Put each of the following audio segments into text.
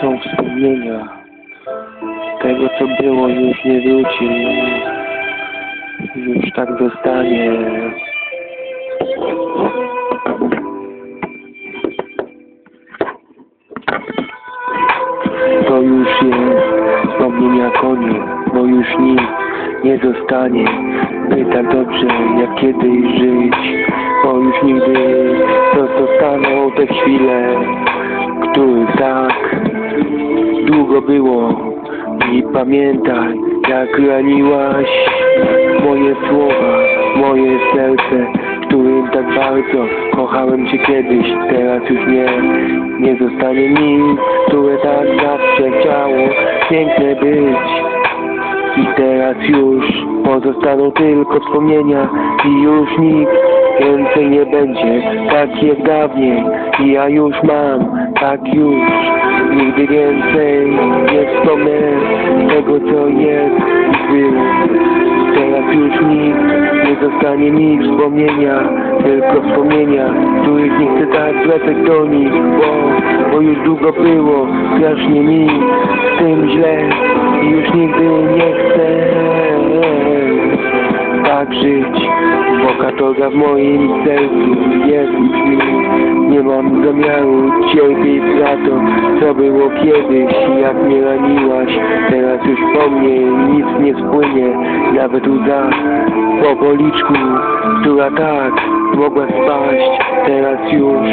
są wspomnienia. Tego, co było, już nie wróci. Już tak zostanie. To już jest wspomnienia koniec, bo już nic nie zostanie, by tak dobrze jak kiedyś żyć, bo już nigdy to zostaną te chwile, których tak długo było i pamiętaj, jak raniłaś moje słowa, moje serce, którym tak bardzo kochałem Cię kiedyś, teraz już nie, nie zostanie nic, które tak zawsze chciało piękne być. I teraz już pozostaną tylko wspomnienia i już nikt więcej nie będzie tak jak dawniej. I ja już mam, tak już, więcej nie wspomnę tego co jest i było. Teraz już nikt nie zostanie mi wspomnienia, tylko wspomnienia, których nie chcę tak wracać do nich, bo, bo już długo było, strasznie mi z tym źle i już nigdy nie chcę tak żyć, bo katorga w moim sercu jest mi. Nie mam zamiaru cierpieć za to, co było kiedyś, jak mnie raniłaś. Teraz już po mnie nic nie spłynie, nawet łza po policzku, która tak mogła spaść. Teraz już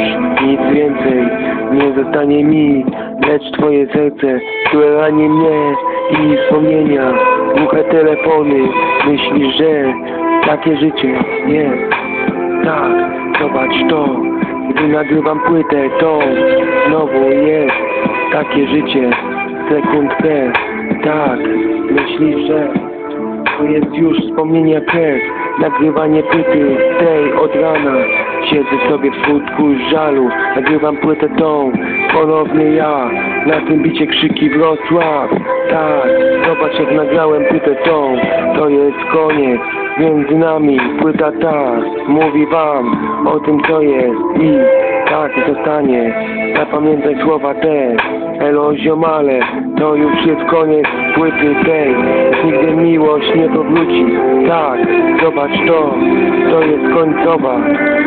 nic więcej nie zostanie mi, lecz twoje serce, które rani mnie i wspomnienia, głuche telefony. Myślisz, że takie życie jest? Tak, zobacz to, nagrywam płytę, to znowu jest takie życie, sekundkę. Tak, myślisz, że to jest już wspomnienia krew, nagrywanie płyty tej od rana. Siedzę sobie w smutku żalu, nagrywam płytę tą, ponownie ja, na tym bicie krzyki Wrocław. Tak, zobacz jak nagrałem płytę tą, to jest koniec, między nami płyta ta, mówi wam o tym co jest. I tak zostanie. Zapamiętaj słowa te, elo ziomale, to już jest koniec płyty tej, miłość nie powróci. Tak, zobacz to, to jest końcowa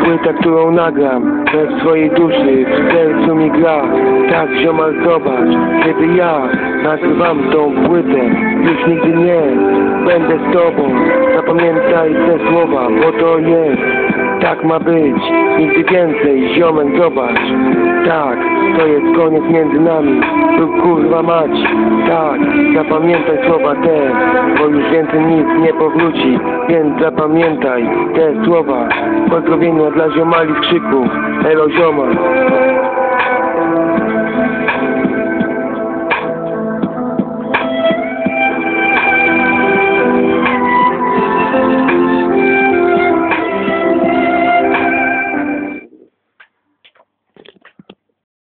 płyta, którą nagram we swojej duszy, w sercu mi gra. Tak, ziomal, zobacz, kiedy ja nagrywam tą płytę, już nigdy nie będę z tobą. Zapamiętaj te słowa, bo to jest, tak ma być, nigdy więcej, ziomek, zobacz. Tak, to jest koniec między nami, tu kurwa mać. Tak, zapamiętaj słowa te, bo już więcej nic nie powróci, więc zapamiętaj te słowa. Pozdrowienia dla ziomali w krzyku, elo ziomal.